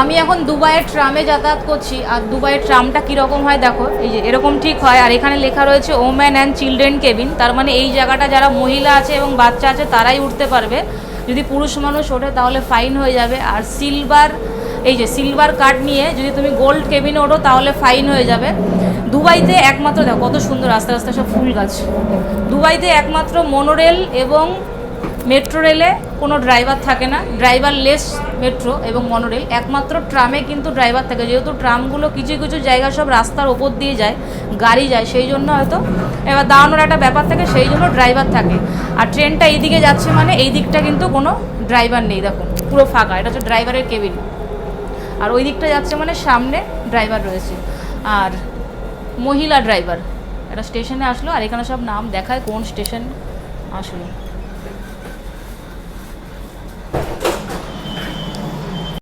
আমি এখন দুবাইয়ের ট্রামে যাতায়াত করছি, আর দুবাইয়ের ট্রামটা কীরকম হয় দেখো, এই যে এরকম ঠিক হয়, আর এখানে লেখা রয়েছে ওম্যান অ্যান্ড চিলড্রেন কেবিন তার মানে এই জায়গাটা যারা মহিলা আছে এবং বাচ্চা আছে, তারাই উঠতে পারবে। যদি পুরুষ মানুষ ওঠে, তাহলে ফাইন হয়ে যাবে। আর সিলভার এই যে সিলভার কার্ড নিয়ে যদি তুমি গোল্ড কেবিনে ওঠো, তাহলে ফাইন হয়ে যাবে। দুবাইতে একমাত্র দেখো, কত সুন্দর আস্তে আস্তে সব ফুল গাছ। দুবাইতে একমাত্র মনোরেল এবং মেট্রো রেলে কোনো ড্রাইভার থাকে না। ড্রাইভার লেস মেট্রো এবং মনোরেল। একমাত্র ট্রামে কিন্তু ড্রাইভার থাকে। যেহেতু ট্রামগুলো কিছু কিছু জায়গা সব রাস্তার ওপর দিয়ে যায়, গাড়ি যায়, সেই জন্য হয়তো এবার দাঁড়ানোর একটা ব্যাপার থাকে, সেই জন্য ড্রাইভার থাকে। আর ট্রেনটা এই দিকে যাচ্ছে মানে এই দিকটা কিন্তু কোনো ড্রাইভার নেই দেখো পুরো ফাঁকা। এটা হচ্ছে ড্রাইভারের কেবিন। আর ওই দিকটা যাচ্ছে মানে সামনে ড্রাইভার রয়েছে। আর মহিলা ড্রাইভার। এটা স্টেশনে আসলো আর এখানে সব নাম দেখায়, কোন স্টেশন আসলো।